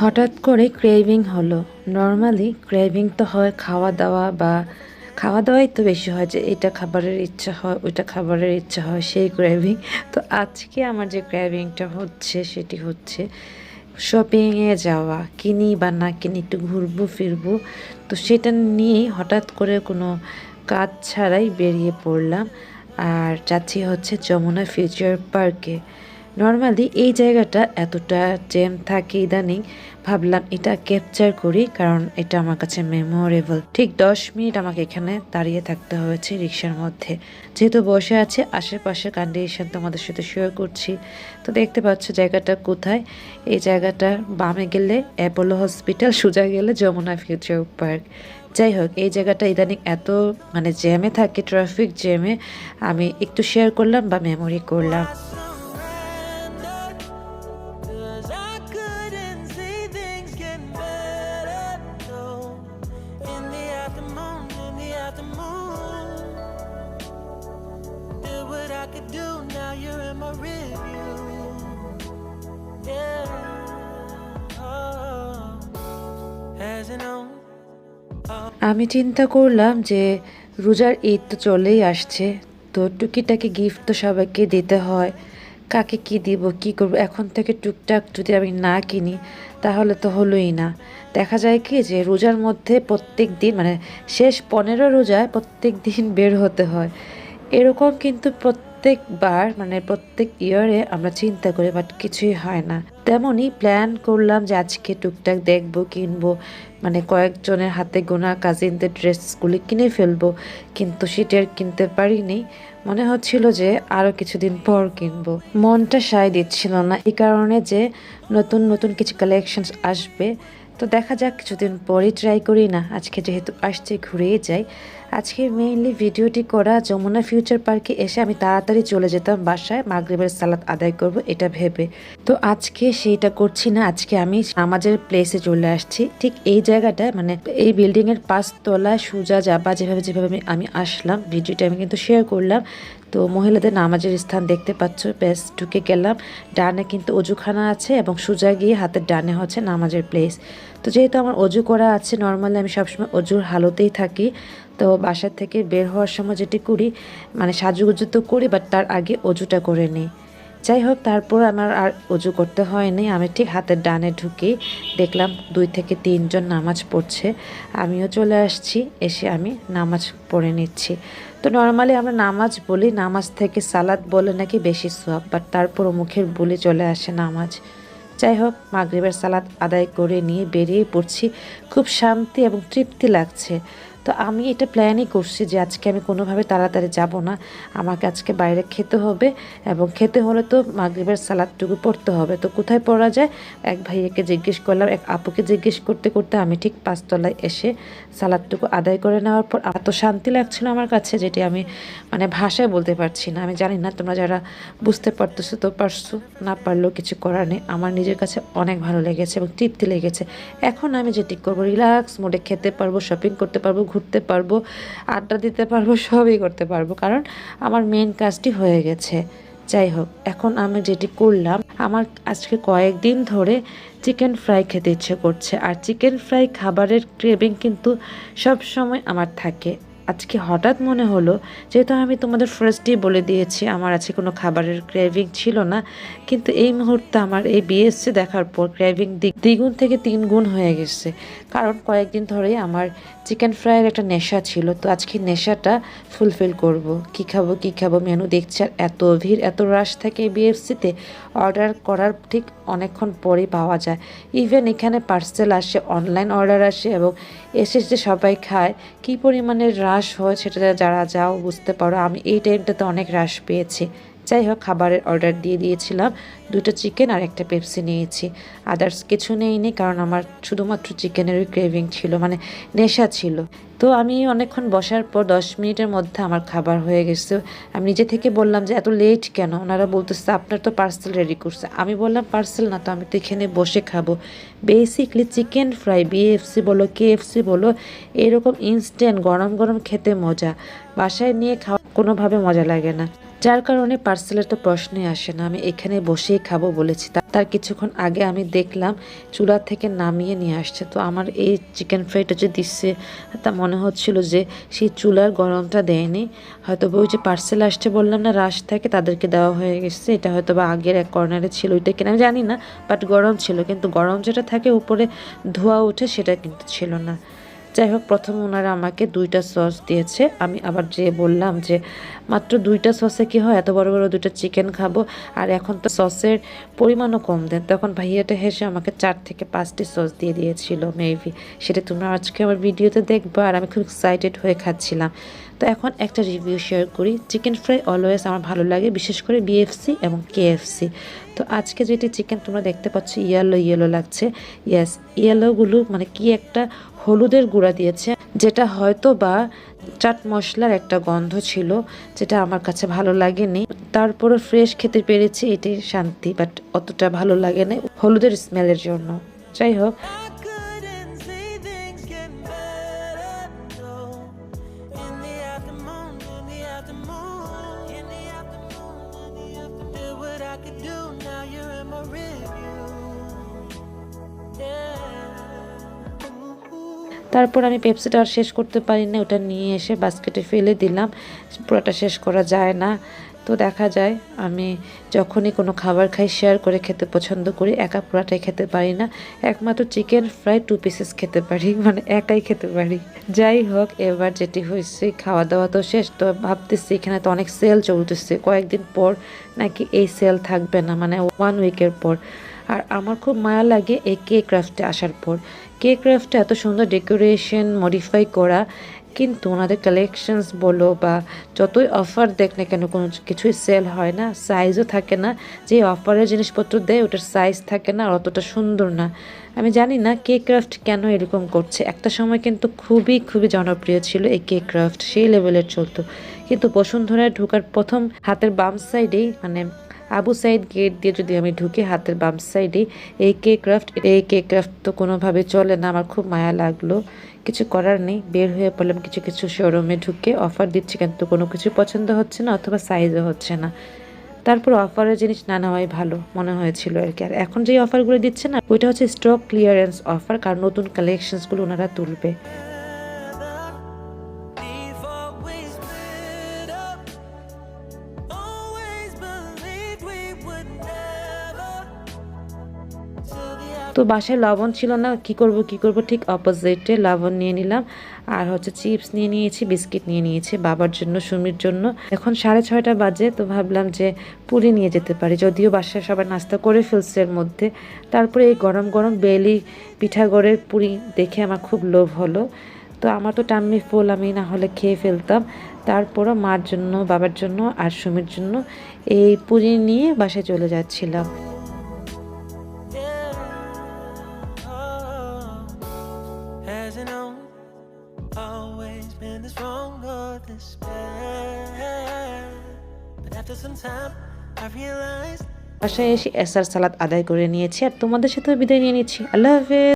হঠাৎ করে ক্রেভিং হলো। নর্মালি ক্রেভিং তো হয় খাওয়া দাওয়া বা খাওয়া দাওয়াই তো বেশি হয় যে এটা খাবারের ইচ্ছা হয়, ওইটা খাবারের ইচ্ছা হয় সেই ক্রেভিং তো আজকে আমার যে ক্রেভিংটা হচ্ছে, সেটি হচ্ছে শপিংয়ে যাওয়া, কিনি বা না কিনি একটু ঘুরবো, ফিরবো। তো সেটা নিয়েই হঠাৎ করে কোনো কাজ ছাড়াই বেরিয়ে পড়লাম। আর যাচ্ছি হচ্ছে যমুনা ফিউচার পার্কে নর্মালি এই জায়গাটা এতটা জ্যাম থাকে ইদানিং। ভাবলাম এটা ক্যাপচার করি, কারণ এটা আমার কাছে মেমোরেবল ঠিক দশ মিনিট আমাকে এখানে দাঁড়িয়ে থাকতে হয়েছে রিক্সার মধ্যে। যেহেতু বসে আছে আশেপাশে কন্ডিশন তোমাদের সাথে শেয়ার করছি। তো দেখতে পাচ্ছ জায়গাটা কোথায়। এই জায়গাটা বামে গেলে অ্যাপোলো হসপিটাল সোজা গেলে যমুনা ফিউচার পার্ক যাই হোক, এই জায়গাটা ইদানিং এত মানে জ্যামে থাকে ট্রাফিক জ্যামে আমি একটু শেয়ার করলাম বা মেমোরি করলাম। আমি চিন্তা করলাম যে রোজার ঈদ তো চলেই আসছে, তো টুকিটাকি গিফট তো সবাইকে দিতে হয়। কাকে কি দিব, কি করব? এখন থেকে টুকটাক যদি আমি না কিনি, তাহলে তো হলোই না। দেখা যায় কি যে রোজার মধ্যে প্রত্যেক দিন মানে শেষ পনেরো রোজায় প্রত্যেক দিন বের হতে হয়। এরকম কিন্তু প্রত্যেকবার মানে প্রত্যেক ইয়ারে আমরা চিন্তা করি বাট কিছুই হয় না। তেমনই প্ল্যান করলাম যে আজকে টুকটাক দেখব, কিনবো মানে কয়েকজনের হাতে গোনা কাজিনদের ড্রেসগুলি কিনে ফেলব, কিন্তু সেটা আর কিনতে পারিনি। মনে হচ্ছিল যে আরও কিছুদিন পর কিনবো। মনটা সায় দিচ্ছিল না, এই কারণে যে নতুন নতুন কিছু কালেকশনস আসবে। তো দেখা যাক কিছুদিন পরেই ট্রাই করি না। আজকে যেহেতু আসছে, ঘুরেই যাই। আজকে মেইনলি ভিডিওটি করা যমুনা ফিউচার পার্কে এসে আমি তাড়াতাড়ি চলে যেতাম বাসায়, মাগরিবের সালাত আদায় করব, এটা ভেবে। তো আজকে সেইটা করছি না, আজকে আমি আমাদের প্লেসে চলে আসছি। ঠিক এই জায়গাটা মানে এই বিল্ডিংয়ের এর পাঁচতলায় সোজা যাবা যেভাবে যেভাবে আমি আসলাম ভিডিওটা আমি কিন্তু শেয়ার করলাম। তো মহিলাদের নামাজের স্থান দেখতে পাচ্ছ বেশ ঢুকে গেলাম। ডানে কিন্তু অজুখানা আছে এবং সোজা গিয়ে হাতের ডানে হচ্ছে নামাজের প্লেস তো যেহেতু আমার অজু করা আছে নর্মালি আমি সবসময় অজুর হালতেই থাকি। তো বাসার থেকে বের হওয়ার সময় যেটি করি মানে সাজুগুজু তো করি বাট তার আগে অজুটা করে নিই। যাই হোক তারপর আমার আর অজু করতে হয়নি। আমি ঠিক হাতের ডানে ঢুকে, দেখলাম দুই থেকে তিনজন নামাজ পড়ছে। আমিও চলে আসছি, এসে আমি নামাজ পড়ে নিচ্ছি। তো নর্মালি আমরা নামাজ বলি, নামাজ থেকে সালাদ বলে নাকি বেশি সোয়াব বাট তারপর মুখের বলে চলে আসে নামাজ। যাই হোক মাগরিবের সালাদ আদায় করে নিয়ে বেরিয়ে পড়ছি। খুব শান্তি এবং তৃপ্তি লাগছে। তো আমি এটা প্ল্যানই করছি যে আজকে আমি কোনোভাবে তাড়াতাড়ি যাব না। আমাকে আজকে বাইরে খেতে হবে এবং খেতে হলে তো মাগরিবের সালাদটুকু পড়তে হবে। তো কোথায় পড়া যায়? এক ভাইয়াকে জিজ্ঞেস করলাম, এক আপুকে জিজ্ঞেস করতে করতে আমি ঠিক পাঁচতলায় এসে সালাদটুকু আদায় করে নেওয়ার পর এত শান্তি লাগছিল আমার কাছে যেটি আমি মানে ভাষায় বলতে পারছি না। আমি জানি না তোমরা যারা বুঝতে পারতেছো তো পারছ, না পারলেও কিছু করার নেই। আমার নিজের কাছে অনেক ভালো লেগেছে এবং তৃপ্তি লেগেছে। এখন আমি যেটি করব, রিল্যাক্স মোডে খেতে পারব, শপিং করতে পারব ঘুরতে পারব, আড্ডা দিতে পারব, সবই করতে পারব। কারণ আমার মেন কাজটি হয়ে গেছে। যাই হোক, এখন আমি যেটি করলাম, আমার আজকে কয়েকদিন ধরে চিকেন ফ্রাই খেতে ইচ্ছে করছে। আর চিকেন ফ্রাই খাবারের ক্রেভিং কিন্তু সব সময় আমার থাকে। আজকে হঠাৎ মনে হলো যেহেতু আমি তোমাদের ফার্স্টেই বলে দিয়েছি, আমার আজকে কোনো খাবারের ক্রেভিং ছিল না, কিন্তু এই মুহূর্তে আমার এই বিএসসি দেখার পর ক্রেভিং দ্বিগুণ থেকে তিন গুণ হয়ে গেছে। কারণ কয়েকদিন ধরেই আমার চিকেন ফ্রাইয়ের একটা নেশা ছিল, তো আজকে নেশাটা ফুলফিল করব। কি খাব কি খাব মেনু দেখছি, আর এত ভিড়, এত রাশ থাকে এই বিএফসিতে অর্ডার করার ঠিক অনেকক্ষণ পরেই পাওয়া যায়। ইভেন এখানে পার্সেল আসে অনলাইন অর্ডার আসে, এবং এসে যে সবাই খায়, কী পরিমাণে রাশ হয় সেটা যারা যাও বুঝতে পারো। আমি এই টাইমটাতে অনেক রাশ পেয়েছি। যাই হোক খাবারের অর্ডার দিয়ে দিয়েছিলাম। দুটো চিকেন আর একটা পেপসি নিয়েছি। আদার্স কিছু নেইনি, কারণ আমার শুধুমাত্র চিকেনেরই ক্রেভিং ছিল মানে নেশা ছিল। তো আমি অনেকক্ষণ বসার পর দশ মিনিটের মধ্যে আমার খাবার হয়ে গেছে। আমি নিজে থেকে বললাম যে, এত লেট কেন? ওনারা বলতেছে, আপনার তো পার্সেল রেডি করছে। আমি বললাম পার্সেল না তো, আমি তো এখানে বসে খাব। বেসিকলি চিকেন ফ্রাই বিএফসি বলো কেএফসি বলো, এরকম ইনস্ট্যান্ট গরম গরম খেতে মজা। বাসায় নিয়ে খাওয়া কোনোভাবে মজা লাগে না। যার কারণে পার্সেলের তো প্রশ্নই আসে না, আমি এখানে বসেই খাব বলেছি। তার কিছুক্ষণ আগে আমি দেখলাম চুলা থেকে নামিয়ে নিয়ে আসছে, তো আমার এই চিকেন ফ্রাইটা যে দিচ্ছে, তা মনে হচ্ছিল যে সেই চুলার গরমটা দেয়নি। হয়তো ওই যে পার্সেল আসছে বললাম না, রাশ থাকে, তাদেরকে দেওয়া হয়ে গেছে, এটা হয়তো বা আগের এক কর্নারে ছিল, ওইটা কিনা, আমি জানি না বাট গরম ছিল, কিন্তু গরম যেটা থাকে, উপরে ধোয়া ওঠে সেটা কিন্তু ছিল না। যাই হোক, প্রথম ওনারা আমাকে দুইটা সস দিয়েছে। আমি আবার যে বললাম যে মাত্র দুইটা সসে কি হয়? এত বড় বড় দুইটা চিকেন খাব আর এখন তো সসের পরিমাণও কম দেন। তখন ভাইয়াটা হেসে আমাকে চার থেকে পাঁচটি সস দিয়ে দিয়েছিল মেবি সেটা তোমরা আজকে আমার ভিডিওতে দেখবে আর আমি খুব এক্সাইটেড হয়ে খাচ্ছিলাম। তো এখন একটা রিভিউ শেয়ার করি। চিকেন ফ্রাই অলওয়েজ আমার ভালো লাগে, বিশেষ করে বিএফসি এবং কেএফসি তো আজকে যেটি চিকেন তোমরা দেখতে পাচ্ছ ইয়েলো ইয়েলো লাগছে। ইয়েস ইয়েলোগুলো মানে কি একটা হলুদের গুঁড়া দিয়েছে, যেটা হয়তো বা চাট মশলার একটা গন্ধ ছিল, যেটা আমার কাছে ভালো লাগেনি। তারপরে ফ্রেশ খেতে পেরেছি এটি শান্তি বাট অতটা ভালো লাগে না হলুদের স্মেলের জন্য। যাই হোক তারপর আমি পেপসিটা আর শেষ করতে পারি না ওটা নিয়ে এসে বাস্কেটে ফেলে দিলাম। পুরোটা শেষ করা যায় না। তো দেখা যায়, আমি যখনই কোনো খাবার খাই, শেয়ার করে খেতে পছন্দ করি, একা পুরাটাই খেতে পারি না। একমাত্র চিকেন ফ্রাই, টু পিসেস খেতে পারি মানে একাই খেতে পারি। যাই হোক, এবার যেটি হয়েছে খাওয়া দাওয়া তো শেষ। তো ভাবতেছি, এখানে তো অনেক সেল চলতেছে। কয়েকদিন পর নাকি এই সেল থাকবে না মানে ওয়ান উইকের পর। আর আমার খুব মায়া লাগে এই কে ক্রাফটে আসার পর। কে ক্রাফটে এত সুন্দর ডেকোরেশন মডিফাই করা, কিন্তু ওনাদের কালেকশনস বলো বা যতই অফার দেখ না কেন, কোনো কিছুই সেল হয় না সাইজও থাকে না। যে অফারের জিনিসপত্র দেয়, ওটার সাইজ থাকে না আর অতটা সুন্দর না। আমি জানি না কে ক্রাফট কেন এরকম করছে। একটা সময় কিন্তু খুবই খুবই জনপ্রিয় ছিল এই কে ক্রাফট সেই লেভেলের চলতো। কিন্তু বসুন্ধরায় ঢোকার প্রথম হাতের বাম সাইডেই মানে আবু সাইড গেট দিয়ে যদি আমি ঢুকে হাতের বাম সাইডে এই কে ক্রাফট এই কে ক্রাফট তো কোনোভাবে চলে না, আমার খুব মায়া লাগল। কিছু করার নেই, বের হয়ে পড়লাম কিছু কিছু শোরুমে ঢুকে। অফার দিচ্ছে কিন্তু কোনো কিছু পছন্দ হচ্ছে না অথবা সাইজও হচ্ছে না। তারপর অফারের জিনিস না নেওয়াই ভালো মনে হয়েছিল আর কি। আর এখন যে অফারগুলো দিচ্ছে না, ওইটা হচ্ছে স্টক ক্লিয়ারেন্স অফার কারণ নতুন কালেকশনসগুলো ওনারা তুলবে। তো বাসায় লবণ ছিল না, কি করব কি করব? ঠিক অপোজিটে লবণ নিয়ে নিলাম। আর হচ্ছে চিপস নিয়ে নিয়েছি বিস্কিট নিয়ে নিয়েছি বাবার জন্য, সুমির জন্য। এখন সাড়ে ছয়টা বাজে, তো ভাবলাম যে পুরি নিয়ে যেতে পারি। যদিও বাসায় সবাই নাস্তা করে ফেলছে এর মধ্যে। তারপরে এই গরম গরম বেলি, পিঠাগড়ের পুরি দেখে আমার খুব লোভ হলো। তো আমার তো টাম্মি ফুল, আমি না হলে খেয়ে ফেলতাম। তারপরও মার জন্য, বাবার জন্য আর সুমির জন্য এই পুরি নিয়ে বাসায় চলে যাচ্ছিলাম। বাসায় এসে এসার সালাদ আদায় করে নিয়েছি আর তোমাদের সাথে বিদায় নিয়ে নিচ্ছি। আল্লাহ হাফেজ।